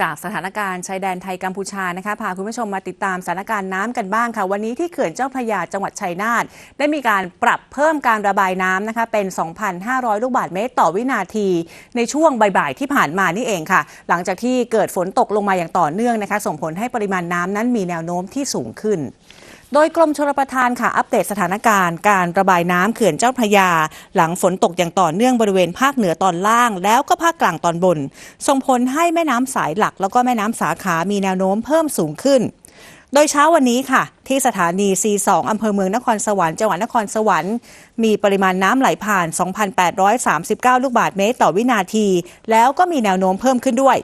จากสถานการณ์ชายแดนไทยกัมพูชานะคะพาคุณผู้ชมมาติดตามสถานการณ์น้ำกันบ้างค่ะ วันนี้ที่เขื่อนเจ้าพระยาจังหวัดชัยนาทได้มีการปรับเพิ่มการระบายน้ำนะคะเป็น 2,500 ลูกบาศก์เมตรต่อวินาที ในช่วงบ่ายๆที่ผ่านมานี่เองค่ะ หลังจากที่เกิดฝนตกลงมาอย่างต่อเนื่องนะคะ ส่งผลให้ปริมาณน้ำนั้นมีแนวโน้มที่สูงขึ้น โดยกรมชลประทานค่ะอัปเดตสถานการณ์ การระบายน้ำเขื่อนเจ้าพระยา หลังฝนตกอย่างต่อเนื่องบริเวณภาคเหนือตอนล่าง แล้วก็ภาคกลางตอนบน ส่งผลให้แม่น้ำสายหลัก แล้วก็แม่น้ำสาขามีแนวโน้มเพิ่มสูงขึ้น โดยเช้าวันนี้ค่ะ ที่สถานี C2 อำเภอเมืองนครสวรรค์จังหวัดนครสวรรค์มีปริมาณน้ำไหลผ่าน 2,839 ลูกบาศก์เมตรต่อวินาที แล้วก็มีแนวโน้มเพิ่มขึ้นด้วย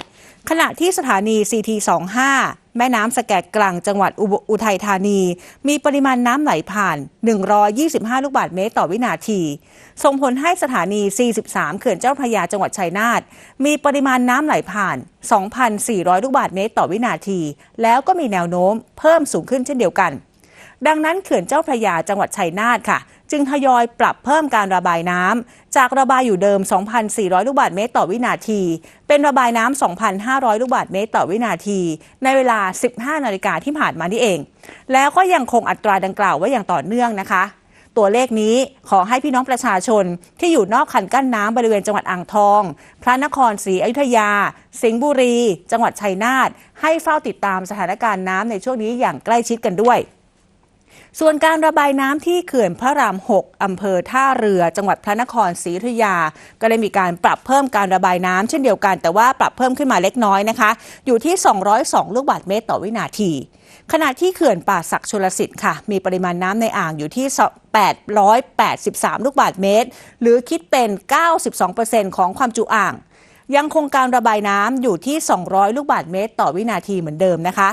ขณะที่สถานี CT25 แม่น้ำสแกกกลางจังหวัดอุอุทัยธานี มีปริมาณน้ำไหลผ่าน 125 ลูกบาศก์เมตรต่อวินาที ส่งผลให้สถานี 43 เขื่อนเจ้าพระยาจังหวัดชัยนาท มีปริมาณน้ำไหลผ่าน 2,400 ลูกบาศก์เมตรต่อวินาที แล้วก็มีแนวโน้มเพิ่มสูงขึ้นเช่นเดียวกัน ดังนั้นเขื่อนเจ้าพระยาจังหวัดชัยนาทค่ะ จึงทยอยปรับเพิ่มการระบายน้ำจากระบายอยู่เดิม 2,400 ลูกบาศก์เมตรต่อวินาที เป็นระบายน้ำ2,500 ลูกบาศก์เมตรต่อวินาที ในเวลา 15 นาฬิกาที่ผ่านมานี่เอง แล้วก็ยังคงอัตราดังกล่าวไว้อย่างต่อเนื่องนะคะตัวเลขนี้ขอให้พี่น้องประชาชนที่อยู่นอกคันกั้นน้ำบริเวณจังหวัดอ่างทอง พระนครศรีอยุธยา สิงห์บุรี จังหวัดชัยนาทให้เฝ้าติดตามสถานการณ์น้ำในช่วงนี้อย่างใกล้ชิดกันด้วย ส่วนการระบายน้ำที่เขื่อนพระราม 6 อำเภอท่าเรือ จังหวัดพระนครศรีอยุธยา ก็ได้มีการปรับเพิ่มการระบายน้ำเช่นเดียวกัน แต่ว่าปรับเพิ่มขึ้นมาเล็กน้อยนะคะ อยู่ที่ 202 ลูกบาศก์เมตรต่อวินาที ขณะที่เขื่อนป่าศักชลสิทธิ์ค่ะ มีปริมาณน้ำในอ่างอยู่ที่ 883 ลูกบาศก์เมตร หรือคิดเป็น 92%ของความจุอ่าง ยังคงการระบายน้ำอยู่ที่ 200 ลูกบาศก์เมตร ต่อวินาทีเหมือนเดิมนะคะ